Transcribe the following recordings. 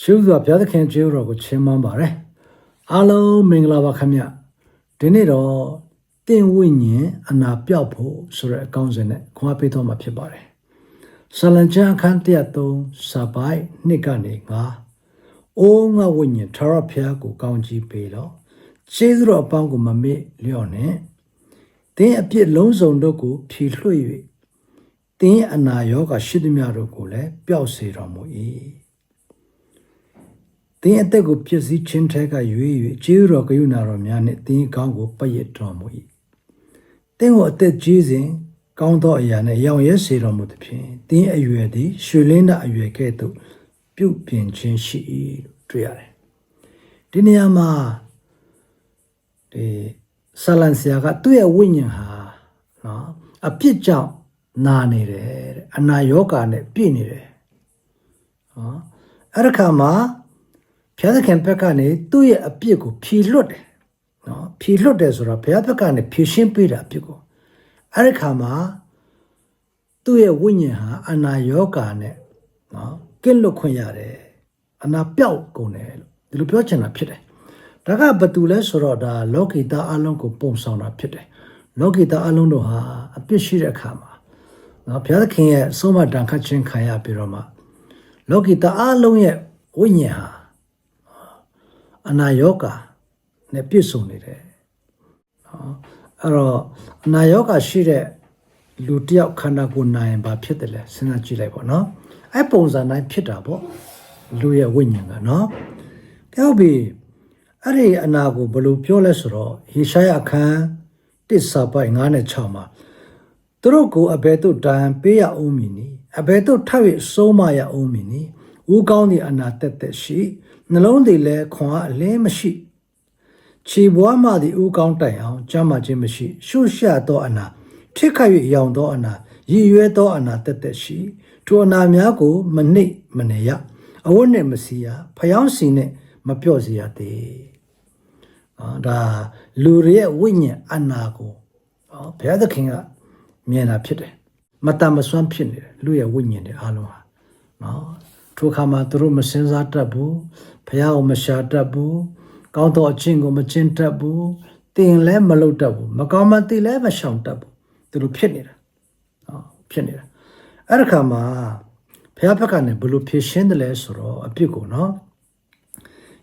ရှုစွာဘုရားသခင်ကျေးဇူးတော်ကိုချီးမွမ်းပါတယ်အားလုံးမင်္ဂလာပါခင်ဗျဒီနေ့တော့တင့်ဝိညာဉ်အနာပြောက်ဖို့ဆိုတဲ့အကောင်းစဉ်နဲ့ခွန်အားပေးတော်မှာဖြစ်ပါတယ်ဆလန်ချန်အခန်း103စာပိုက်နှစ်ကနေ9အိုးငါဝိညာဉ်ထာဝရဘုရားကိုကောင်းကြီးပေးတော့ကျေးဇူးတော်အပေါင်းကိုမမေ့လျော့နဲ့တင်းအပြစ်လုံးစုံတို့ကိုဖြေလွှတ်၍တင်းအနာရောဂါရှိသမျှတို့ကိုလည်းပျောက်စေတော်မူ၏ တင်းအသက်ကိုပြည့်စည်ခြင်းထဲကရွေး၍ကျေးဇူးတော်ကရုဏာတော်များနှင့်တင်းကောင်းကိုပတ်ရတော်မူ၏တင်းကိုအသက်ကြီးစဉ်ကောင်းသောအရာနှင့်ရောင်ရဲစေတော်မူသည်ဖြင့်တင်းအရွယ်သည်ရွှေလင်းတဲ့အရွယ်ကဲ့သို့ပြုပြင်ခြင်းရှိ၏လို့တွေ့ရတယ်ဒီနေရာမှာဒီဆလန်ဆရာကသူ့ရဲ့ဝိညာဉ်ဟာနော်အပြစ်ကြောင့်နာနေတယ်တဲ့အနာရောဂါနဲ့ပြည့်နေတယ်နော်အဲ့ဒီခါမှာ ဘုရားသခင်ဘက်ကနေသူ့ရဲ့အပြစ်ကိုဖြေလွတ်တယ်နော်ဖြေလွတ်တယ်ဆိုတော့ဘုရားဘက်ကနေဖြေရှင်းပေးတာအပြစ်ကိုအဲ့ဒီခါမှာသူ့ရဲ့ဝိညာဉ်ဟာအနာရောဂါနဲ့နော်ကင်းလွတ်ခွင့်ရတယ်အနာပြောက်ကုန်တယ်လို့ဒီလိုပြောချင်တာဖြစ်တယ်ဒါကဘသူလဲဆိုတော့ဒါလောကီသားအလုံးကိုပုံဆောင်တာဖြစ်တယ်လောကီသားအလုံးတို့ဟာအပြစ်ရှိတဲ့အခါမှာနော်ဘုရားသခင်ရဲ့အဆုံးအမတန်ခတ်ခြင်းခံရပြီးတော့မှလောကီသားအလုံးရဲ့ဝိညာဉ်ဟာ အနာယောဂါနဲ့ပြည့်စုံနေတယ်နော်အဲ့တော့အနာယောဂါရှိတဲ့လူတစ်ယောက်ခန္ဓာကိုယ်နိုင်ရင်ဘာဖြစ်တယ်လဲစဉ်းစားကြည့်လိုက်ပေါ့နော်အဲ့ပုံစံတိုင်းဖြစ်တာပေါ့လူရဲ့ဝိညာဉ်ကနော်ကြောက်ပြီအဲ့ဒီအနာကိုဘယ်လိုပြောလဲဆိုတော့ဟေရှာယအခန်း1စာပိုက်9နဲ့6မှာသူတို့ကိုအဘယ်သို့တန်ပေးရအောင်မည်နီအဘယ်သို့ထောက်ရဆုံးမရအောင်မည်နီ ဦးကောင်းသည့်အနာတက်တက်ရှိနှလုံးသည်လည်းခွန်အားအလင်းမရှိခြေဘွားမှသည်ဦးကောင်းတိုင်အောင်ကြမ်းမှခြင်းမရှိ ရှုရှသောအနာထိခိုက်၍ရောင်သောအနာရည်ရွယ်သောအနာတက်တက်ရှိထိုအနာများကို မနှိပ်မနေရအဝတ်နဲ့မစီရဖျောင်းစီနဲ့မပြော့စီရသေးနော်ဒါလူတွေရဲ့ဝိညာဉ်အနာကိုနော်ဘုရားသခင်ကမြင်တာဖြစ်တယ်မတန်မဆွမ်းဖြစ်နေတယ်လူရဲ့ဝိညာဉ်တွေအားလုံးဟာနော် ထိုအခါမှာသူတို့မစင်စားတတ်ဘူးဘုရားကိုမရှာတတ်ဘူးကောင်းသောအချင်းကိုမကျင့်တတ်ဘူးတင်လည်းမလုပ်တတ်ဘူးမကောင်းမသိလည်းမရှောင်တတ်ဘူးသူတို့ဖြစ်နေတာနော်ဖြစ်နေတာအဲ့ဒီခါမှာဘုရားဘက်ကနေဘယ်လိုဖြေရှင်းတယ်လဲဆိုတော့အပြစ်ကိုနော်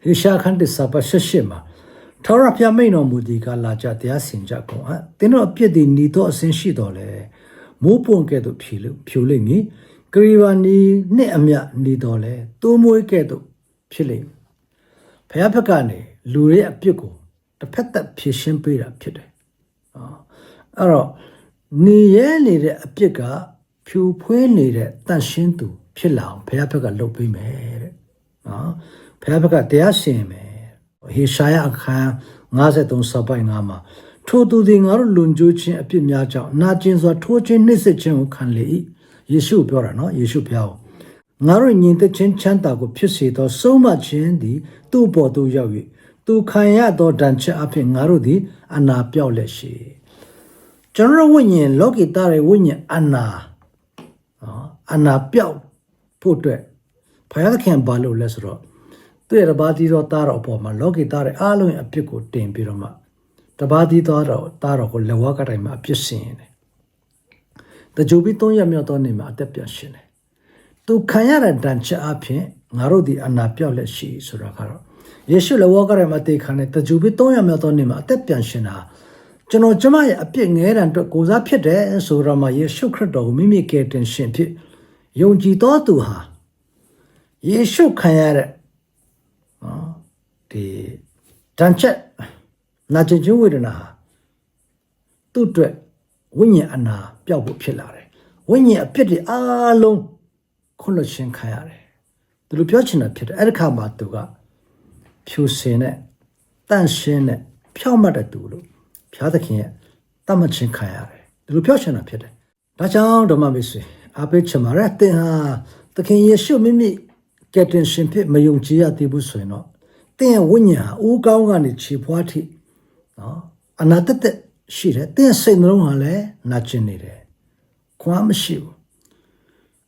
ဟေရှာခန်တစပါရှရှမှာထောရဖျားမိန်တော်မူဒီကလာကြတရားစင်ကြကုန်ဟသင်တို့အပြစ်တွေหนีတော့အစင်းရှိတော်လဲမိုးပွန်ကဲ့သို့ဖြေလို့ဖြိုလိမ့်မည် ဂရီဘာနီနဲ့အမြหนีတော်လဲတိုးမွေးကဲ့သို့ဖြစ်လိမ့်မယ်ဘုရားဘက်ကနေလူတွေရဲ့အပြစ်ကိုတစ်ဖက်သက်ဖြေရှင်းပေးတာဖြစ်တယ်အဲ့တော့နေရဲနေတဲ့အပြစ်ကဖြူဖွေးနေတဲ့တန့်ရှင်းသူ ဖြစ်လာအောင်ဘုရားဘက်ကလုပ်ပေးမယ်တဲ့နော်ဘုရားဘက်ကတရားရှင်မယ်ဟေရှာယအခန်း53စပိုင်9မှာထိုသူသည်ငါတို့လွန်ကျိုးခြင်းအပြစ်များကြောင့်နာကျင်စွာထိုးခြင်းနှိမ့်ဆက်ခြင်းကိုခံလေ၏ ယေရှုပြောတာနော်ယေရှုဘုရားငါတို့ညီသက်ချင်းချမ်းသာကိုဖြစ်စေသောဆုံးမခြင်းသည်သူ့ပေါ်သို့ရောက်၍သူခံရသောဒဏ်ချက်အဖြစ်ငါတို့သည်အနာပြောက်လက်ရှိကျွန်တော်ဝိညာဉ်လောကီသားရဲ့ဝိညာဉ်အနာနော်အနာပြောက်ဖို့အတွက်ဘုရားသခင်ဘာလို့လဲဆိုတော့သူ့ရဲ့တပါးတီတော်သားတော်အပေါ်မှာလောကီသားရဲ့အားလုံးရဲ့အပြစ်ကိုတင်ပြီးတော့မှတပါးတီတော်တော်သားတော်ကိုလက်ဝါးကတိုင်မှာအပြစ်ဆင်ရင်တယ် တကြိုပြီး၃ရက်မြောက်သောနေ့မှာအသက်ပြန်ရှင်တယ်သူခံရတဲ့ဒဏ်ချက်အဖြစ်ငါတို့ဒီအနာပြောက်လက်ရှိဆိုတာကတော့ယေရှုလက်ဝါးကတိုင်မှာတေခံတဲ့တကြိုပြီး၃ရက်မြောက်သောနေ့မှာအသက်ပြန်ရှင်တာကျွန်တော်ကျမရဲ့အပြစ်ငဲတံအတွက်ကိုစားဖြစ်တယ်ဆိုတော့မှယေရှုခရစ်တော်ကိုမိမိကယ်တင်ရှင်ဖြစ်ယုံကြည်တော်သူဟာယေရှုခံရတဲ့နော်ဒီတန်ချက်နာကျင်ခြင်းဝေဒနာဟာသူ့အတွက်ဝိညာဉ်အနာပျောက်ဖို့ဖြစ်လာတယ် ဝိညာဉ်အပြစ်တွေအားလုံးခွင့်လွှတ်ခြင်းခံရတယ်သူလိုပြောချင်တာဖြစ်တယ်အဲ့ဒီခါမှာသူကဖြူစင်တဲ့တန့်ရှင်းတဲ့ဖြောင့်မတ်တဲ့သူလို့ဘုရားသခင်ရဲ့တတ်မှတ်ခြင်းခံရတယ်ဒီလိုပြောချင်တာဖြစ်တယ်ဒါကြောင့်ဓမ္မမိတ်ဆွေအားပေးချင်ပါတယ်သင်ဟာသခင်ယေရှုမိမိကယ်တင်ရှင်ဖြစ်မယုံကြည်ရသေးဘူးဆိုရင်တော့သင်ရဲ့ဝိညာဉ်ဟာဦးကောင်းကနေခြေဖွားထိနော်အနာတသက်ရှိတယ်သင်စိတ်နှလုံးဟာလည်းနာကျင်နေတယ် ခွာမရှိဘူး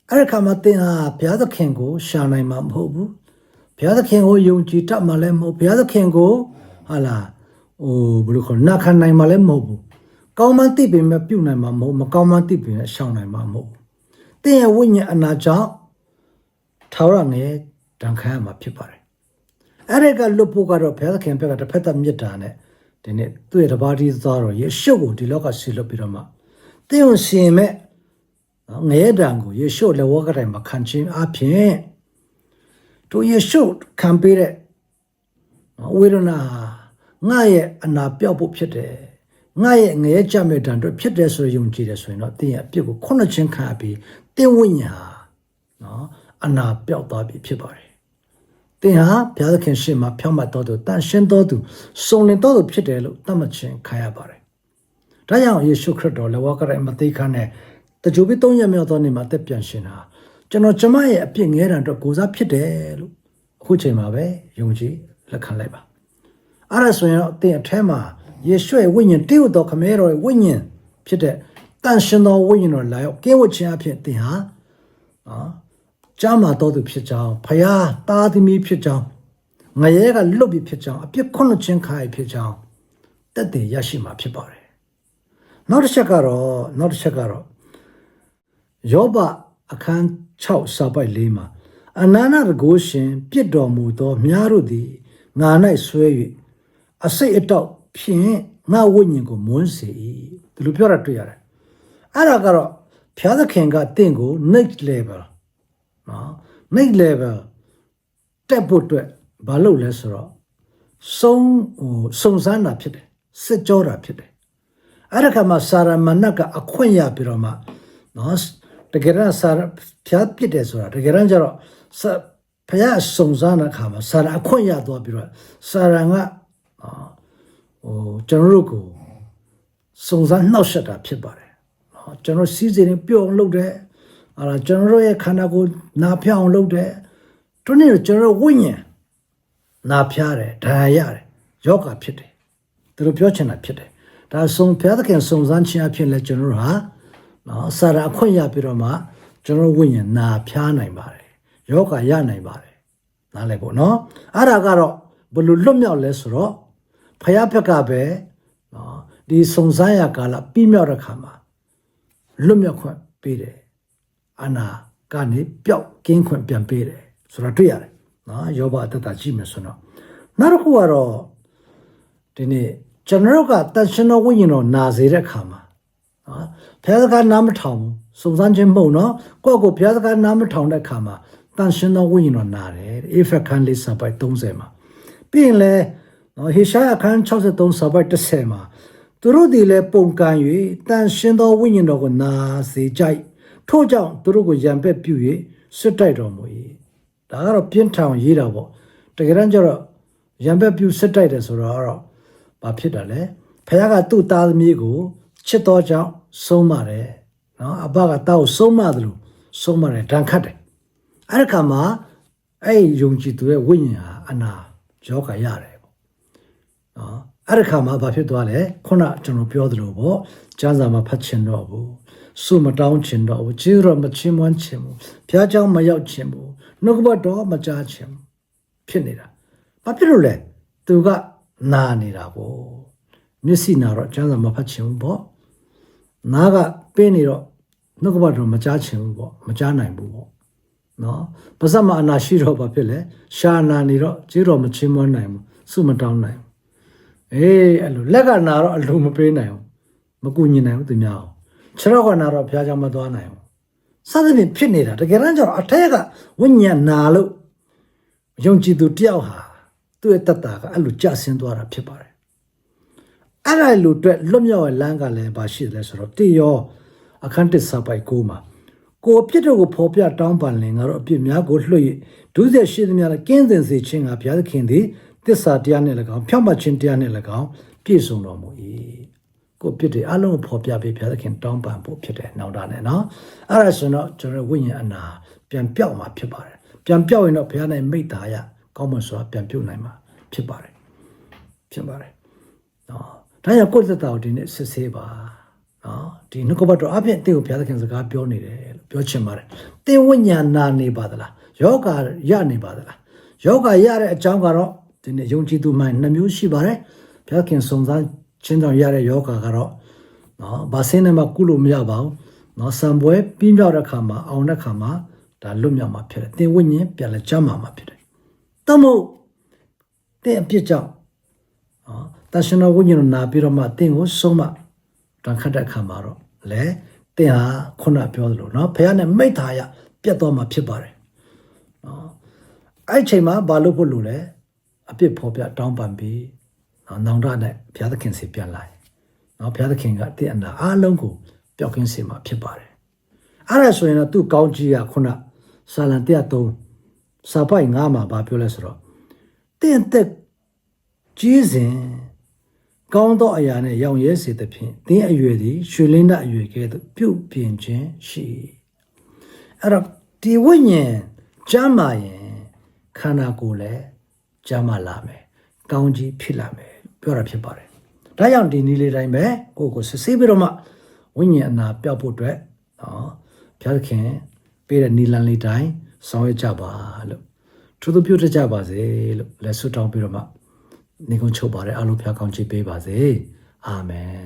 အဲ့ဒီခါမှာသင်ဟာဘုရားသခင်ကို ရှာနိုင်မှာမဟုတ်ဘူးဘုရားသခင်ကိုယုံကြည်တတ်မှလည်းမဟုတ်ဘုရားသခင်ကိုဟာလာဟိုဘယ်လိုခေါ်နာခံနိုင်မှလည်းမဟုတ်ဘူးကောင်းမှန်းသိပေမဲ့ပြုတ်နိုင်မှာမဟုတ်မကောင်းမှန်းသိပေမဲ့ရှောင်နိုင်မှာမဟုတ်ဘူးတင်းရဲ့ဝိညာဉ်အနာကြောင့်ထာဝရငယ်တန်ခါရမှာဖြစ်ပါတယ်အဲ့ဒါကလွတ်ဖို့ကတော့ဘုရားသခင်ဘက်ကတစ်ဖက်သက်မြတ်တာနဲ့ဒီနေ့သူ့ရဲ့တပါးတီသားတော်ယေရှုကိုဒီလောကဆီလွတ်ပြီးတော့မှတင်းကိုရှင်မဲ့နော် ငရဲတံကိုယေရှုလက်ဝါးကတိုင်မှာခံခြင်းအပြင်တို့ယေရှုခံပေးတဲ့နော်ဝေဒနာငါရဲ့အနာပြောက်ဖို့ဖြစ်တယ်ငါရဲ့ငရဲကြမဲ့တံတို့ဖြစ်တယ်ဆိုရယုံကြည်တယ်ဆိုရင်တော့တင်းရဲ့အပြစ်ကိုခုနှစ်ချင်းခံရပြီးတင်းဝိညာဉ်ဟာနော်အနာပြောက်သွားပြီဖြစ်ပါတယ်သင်ဟာဘုရားသခင်ရှေ့မှာဖြောင့်မတ်တော်သူတန်ရှင်းတော်သူစုံလင်တော်သူဖြစ်တယ်လို့သတ်မှတ်ခြင်းခံရပါတယ်။ဒါကြောင့်ယေရှုခရစ်တော်လက်ဝါးကရိုင်မသိခါနဲ့ တကြိုပြီးသုံးရမြောက်သောနေ့မှာအသက်ပြန်ရှင်တာကျွန်တော်ကျမရဲ့အပြစ်ငဲတံအတွက်ကိုစားဖြစ်တယ်လို့အခုချိန်မှာပဲယုံကြည်လက်ခံလိုက်ပါ။အဲ့ဒါဆိုရင်တော့သင်အထဲမှာယေရှုရဲ့ဝိညာဉ်တည်ဟူသောခမဲတော်ရဲ့ဝိညာဉ်ဖြစ်တဲ့တန်ရှင်သောဝိညာဉ်တော်လာရောက်ကင်းဝတ်ခြင်းအဖြစ်သင်ဟာနော်ကြားမှာတော်သူဖြစ်ကြောင်းဖယားသားသမီးဖြစ်ကြောင်းငရဲကလွတ်ပြီးဖြစ်ကြောင်းအပြစ်ခွင့်ခြင်းခါရဖြစ်ကြောင်းတက်တည်ရရှိမှာဖြစ်ပါတယ်နောက်တစ်ချက်ကတော့နောက်တစ်ချက်ကတော့ ယောဘအခန်း6စာပိုက်၄မှာအနန္တရကိုရှင်ပြစ်တော်မူသောမြားတို့သည်ငါ၌ဆွဲ၍အစိတ်အတောက်ဖြင့်ငါဝိညာဉ်ကိုမွန်းစေ၏ဒီလိုပြောတာတွေ့ရတယ်အဲ့ဒါကတော့ဖျားသခင်ကတင့်ကို next level နော် next level တက်ဖို့အတွက်မလုပ်လဲဆိုတော့စုံဟိုစုံစမ်းတာဖြစ်တယ်စစ်ကြောတာဖြစ်တယ်အဲ့ဒါကမှစာရမဏတ်ကအခွင့်ရပြီးတော့မှနော် တကယ်တော့စာရဖျားပြစ်တယ်ဆိုတာတကယ်တော့ကျတော့စာဖျားစုံစမ်းတဲ့အခါမှာစာရအခွင့်ရသွားပြီးတော့စာရကနော်ဟိုကျွန်တော်တို့ကိုစုံစမ်းနှောက်ယှက်တာဖြစ်ပါတယ်နော်ကျွန်တော်စီးစိမ်ပြုံးလုပ်တယ်အဲ့ဒါကျွန်တော်တို့ရဲ့ခန္ဓာကိုယ်နာဖျောက်အောင်လုပ်တယ်တို့နေ့ကျွန်တော်တို့ဝိညာဉ်နာဖျားတယ်ဒဏ်ရာရတယ်ယောဂဖြစ်တယ်သူတို့ပြောချင်တာဖြစ်တယ်ဒါဆုံဘုရားသခင်စုံစမ်းခြင်းအဖြစ်လဲကျွန်တော်တို့ဟာ နော်စာရအခွင့်ရပြီးတော့မှကျွန်တော်တို့ဝိညာဉ်နာဖျားနိုင်ပါတယ်ယောဂရနိုင်ပါတယ်နားလည်ဖို့နော်အဲ့ဒါကတော့ဘယ်လိုလွတ်မြောက်လဲဆိုတော့ဖယားဘက်ကပဲနော်ဒီစုံစမ်းရကာလပြီးမြောက်တဲ့ခါမှာလွတ်မြောက်ခွင့်ပေးတယ်အနာကနေပျောက်ကင်းခွင့်ပြန်ပေးတယ်ဆိုတာတွေ့ရတယ်နော်ယောဘအတ္တတာကြည့်မယ်ဆိုတော့နောက်တစ်ခုကတော့ဒီနေ့ကျွန်တော်တို့ကတန်ရှင်တော်ဝိညာဉ်တော်နာစေတဲ့ခါမှာနော် ဘုရားစကားနားမထောင်ဘူးစုံစမ်းခြင်းမဟုတ်နော်ကိုယ့်ကိုဘုရားစကားနားမထောင်တဲ့ခါမှာတန်ရှင်တော်ဝိညာဉ်တော်နာတယ်အေဖက်ခန်းလေးစာပိုက်30မှာပြီးရင်လဲနော်ဟေရှာယအခန်း63စာပိုက်30မှာသူတို့ဒီလဲပုံကန်၍တန်ရှင်တော်ဝိညာဉ်တော်ကိုနာစေကြိုက်ထို့ကြောင့်သူတို့ကိုရံပက်ပြု၍ဆွတ်တိုက်တော်မူ၏ဒါကတော့ပြင်းထန်ရေးတာပေါ့တကယ်တမ်းကျတော့ရံပက်ပြုဆွတ်တိုက်တယ်ဆိုတော့ကတော့ဘာဖြစ်တာလဲဖခင်ကသူ့သားသမီးကိုချစ်တော်ကြောင့် ဆုံးမတယ်နော်အဘကတောက်ဆုံးမတယ်လို့ဆုံးမတယ်ဒဏ်ခတ်တယ်အဲ့ဒီခါမှာအဲ့ဒီယုံကြည်သူရဲ့ဝိညာဉ်ဟာအနာယောဂရတယ်ပေါ့နော်အဲ့ဒီခါမှာဘာဖြစ်သွားလဲခုနကျွန်တော်ပြောသလိုပေါ့ကျမ်းစာမှာဖတ်ချင်တော့ဘူးစုမတောင်းချင်တော့ဘူးကျေးတော်မချင်းမွန်းချင်ဘူးဖျားเจ้าမရောက်ချင်ဘူးနှုတ်ကပတ်တော်မကြားချင်ဘူးဖြစ်နေတာဘာဖြစ်လို့လဲသူကနာနေတာပေါ့မျက်စိနာတော့ကျမ်းစာမဖတ်ချင်ဘူးပေါ့ နားကပင်းနေတော့နှုတ်ကပတ်တော်မကြားချင်ဘူးပေါ့မကြားနိုင်ဘူးပေါ့နော်ပါဇက်မအနာရှိတော့ဘာဖြစ်လဲရှာနာနေတော့ကျေးတော်မချင်းမွန်းနိုင်ဘူးစုမတောင်းနိုင်ဘူးအေးအဲ့လိုလက်ကနာတော့အလုံးမပေးနိုင်ဘူးမကူညီနိုင်ဘူးသူများအောင်ခြေတော့ကနာတော့ဖျားချောင်းမသွားနိုင်ဘူးစသဖြင့်ဖြစ်နေတာတကယ်တမ်းကျတော့အထက်ကဝိညာဉ်နာလို့ယုံကြည်သူတယောက်ဟာသူ့ရဲ့တတ်တာကအဲ့လိုကြဆင်းသွားတာဖြစ်ပါတယ် အဲ့ဒါလိုအတွက်လွတ်မြောက်ရဲ့လမ်းကလည်းပါရှိတယ်ဆိုတော့တေရောအခန်းတစ်စာပိုက်ကိုမှာကိုအပြစ်တို့ကိုဖော်ပြတောင်းပန်လင်ငါတို့အပြစ်များကိုလွှတ်၍ဒုစရရှိသမျှလည်းကင်းစင်စေခြင်းကဘုရားသခင်သည်တစ္ဆာတရားနဲ့၎င်းဖြောင့်မတ်ခြင်းတရားနဲ့၎င်းပြည့်စုံတော်မူ၏ကိုအပြစ်တွေအလုံးကိုဖော်ပြပေးဘုရားသခင်တောင်းပန်ဖို့ဖြစ်တယ်နောက်တာနဲ့နော်အဲ့ဒါဆိုတော့ကျွန်တော်ဝိညာဉ်အနာပြန်ပြောက်မှာဖြစ်ပါတယ်ပြန်ပြောက်ရင်တော့ဘုရားနဲ့မိတ္တာရကောင်းမွန်စွာပြန်ပြုတ်နိုင်မှာဖြစ်ပါတယ်ဖြစ်ပါတယ်နော် ဒါကြောင့်ကိုယ့်သက်တာကိုဒီနေ့စစ်ဆေးပါနော်ဒီနှုတ်ကပတ်တော်အပြင်တင့်ကိုဘုရားသခင်စကားပြောနေတယ်လို့ပြောချင်ပါတယ်တင်ဝိညာဏနာနေပါသလားယောဂရနေပါသလားယောဂရတဲ့အကြောင်းကတော့ဒီနေ့ယုံကြည်သူမှနှစ်မျိုးရှိပါတယ်ဘုရားခင်စုံစမ်းချင်းကြောင့်ရတဲ့ယောဂကတော့နော်ဘာစင်းနဲ့မှကုလို့မရပါဘူးနော်စံပွဲပြီးပြောက်တဲ့ခါမှာအောင်တဲ့ခါမှာဒါလွတ်မြောက်မှာဖြစ်တယ်သင်ဝိညာဉ်ပြန်လဲကျမ်းမာမှာဖြစ်တယ်တမို့တဲ့အပြစ်ကြောင့်နော် တရှင်တော်ဝိညာဉ်တော်နာပြီးတော့မှသင်ကိုဆုံးမတန်ခတ်တဲ့ခါမှာတော့လေသင်ဟာခုနပြောသလိုနော်ဘုရားနဲ့မိသားရပြတ်သွားမှာဖြစ်ပါတယ်အဲ့ဒီအချိန်မှာဘာလို့ဖို့လို့လဲအပြစ်ဖော်ပြတောင်းပန်ပြီးနော်နောင်တနဲ့ဘုရားသခင်စီပြန်လာတယ်နော်ဘုရားသခင်ကတင့်အနာအားလုံးကိုပျောက်ကင်းစေမှာဖြစ်ပါတယ်အဲ့ဒါဆိုရင်တော့သူ့ကောင်းကြီးကခုနဆာလံ103စာပိုက်9မှာဘာပြောလဲဆိုတော့တင့်သက်ကြီးစဉ် ကောင်းသောအရာနဲ့ရောင်ရဲစေသဖြင့်တင်းအရွယ်သည်ရွှေလင်းတဲ့အရွယ်ကဲ့သို့ပြုတ်ပြင်ခြင်းရှိအဲ့တော့ဒီဝိညာဉ်ကျမ်းမာရင်ခန္ဓာကိုယ်လည်းကျမ်းမာလာမယ်ကောင်းကြီးဖြစ်လာမယ်ပြောတာဖြစ်ပါတယ်ဒါကြောင့်ဒီနည်းလေးတိုင်းပဲကိုယ့်ကိုစစ်ဆေးပြီးတော့မှဝိညာဉ်အနာပျောက်ဖို့အတွက်နော်ဘုရားသခင်ပေးတဲ့နီလန်လေးတိုင်းဆောင်ရွက်ကြပါလို့သူတို့ပြုတ်ကြပါစေလို့လက်ဆွတောင်းပြီးတော့မှ နေကုန်းချုပ်ပါတယ်အလုံးဖျားကောင်းချီးပေးပါစေအာမင်